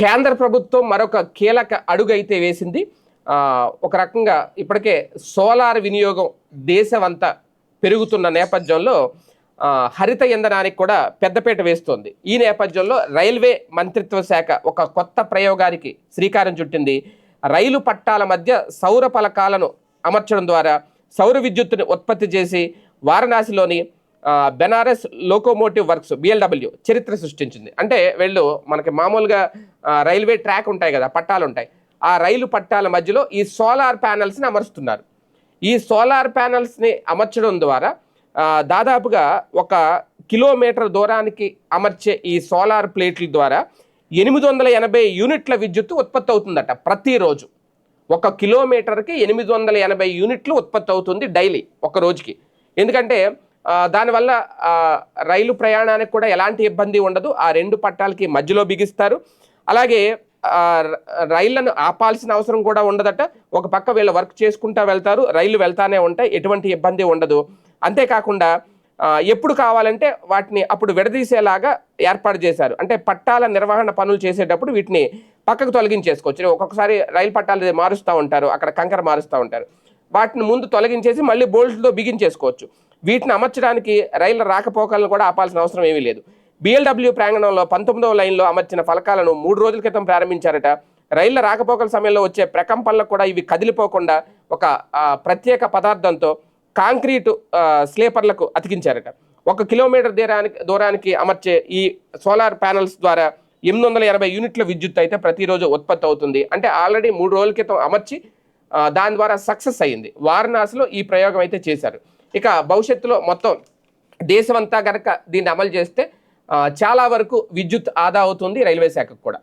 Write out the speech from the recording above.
కేంద్ర ప్రభుత్వం మరొక కీలక అడుగైతే వేసింది. ఒక రకంగా ఇప్పటికే సోలార్ వినియోగం దేశమంతా పెరుగుతున్న నేపథ్యంలో హరిత ఇంధనానికి కూడా పెద్దపీట వేస్తోంది. ఈ నేపథ్యంలో రైల్వే మంత్రిత్వ శాఖ ఒక కొత్త ప్రయోగానికి శ్రీకారం చుట్టింది. రైలు పట్టాల మధ్య సౌర పలకాలను అమర్చడం ద్వారా సౌర విద్యుత్తుని ఉత్పత్తి చేసి వారణాసిలోని బెనారస్ లోకోమోటివ్ వర్క్స్ బిఎల్డబ్ల్యూ చరిత్ర సృష్టించింది. అంటే వీళ్ళు మనకి మామూలుగా రైల్వే ట్రాక్ ఉంటాయి కదా పట్టాలు ఉంటాయి. ఆ రైలు పట్టాల మధ్యలో ఈ సోలార్ ప్యానల్స్ని అమరుస్తున్నారు. ఈ సోలార్ ప్యానల్స్ని అమర్చడం ద్వారా దాదాపుగా ఒక కిలోమీటర్ దూరానికి అమర్చే ఈ సోలార్ ప్లేట్ల ద్వారా ఎనిమిది వందల ఎనభై యూనిట్ల విద్యుత్ ఉత్పత్తి అవుతుందట ప్రతిరోజు. ఒక కిలోమీటర్కి ఎనిమిది వందల ఎనభై యూనిట్లు ఉత్పత్తి అవుతుంది డైలీ ఒక రోజుకి. ఎందుకంటే దానివల్ల రైలు ప్రయాణానికి కూడా ఎలాంటి ఇబ్బంది ఉండదు. ఆ రెండు పట్టాలకి మధ్యలో బిగిస్తారు. అలాగే రైళ్ళను ఆపాల్సిన అవసరం కూడా ఉండదట. ఒక పక్క వీళ్ళు వర్క్ చేసుకుంటా వెళ్తారు రైళ్ళు వెళ్తానే ఉంటాయి ఎటువంటి ఇబ్బంది ఉండదు. అంతేకాకుండా ఎప్పుడు కావాలంటే వాటిని అప్పుడు విడదీసేలాగా ఏర్పాటు చేశారు. అంటే పట్టాల నిర్వహణ పనులు చేసేటప్పుడు వీటిని పక్కకు తొలగించేసుకోవచ్చు. ఒక్కొక్కసారి రైలు పట్టాలు మారుస్తూ ఉంటారు అక్కడ కంకర మారుస్తూ ఉంటారు. వాటిని ముందు తొలగించేసి మళ్ళీ బోల్ట్తో బిగించేసుకోవచ్చు. వీటిని అమర్చడానికి రైళ్ళ రాకపోకలను కూడా ఆపాల్సిన అవసరం ఏమీ లేదు. బిఎల్డబ్ల్యూ ప్రాంగణంలో పంతొమ్మిదవ లైన్లో అమర్చిన ఫలకాలను మూడు రోజుల క్రితం ప్రారంభించారట. రైళ్ళ రాకపోకల సమయంలో వచ్చే ప్రకంపనలకు కూడా ఇవి కదిలిపోకుండా ఒక ప్రత్యేక పదార్థంతో కాంక్రీటు స్లీపర్లకు అతికించారట. ఒక కిలోమీటర్ దూరానికి దూరానికి అమర్చే ఈ సోలార్ ప్యానల్స్ ద్వారా ఎనిమిది వందల ఎనభై యూనిట్ల విద్యుత్ అయితే ప్రతిరోజు ఉత్పత్తి అవుతుంది. అంటే ఆల్రెడీ మూడు రోజుల క్రితం అమర్చి దాని ద్వారా సక్సెస్ అయ్యింది వారణాసిలో ఈ ప్రయోగం అయితే చేశారు. ఇక భవిష్యత్తులో మొత్తం దేశమంతా కనుక దీన్ని అమలు చేస్తే చాలా వరకు విద్యుత్ ఆదా అవుతుంది రైల్వే శాఖకు కూడా.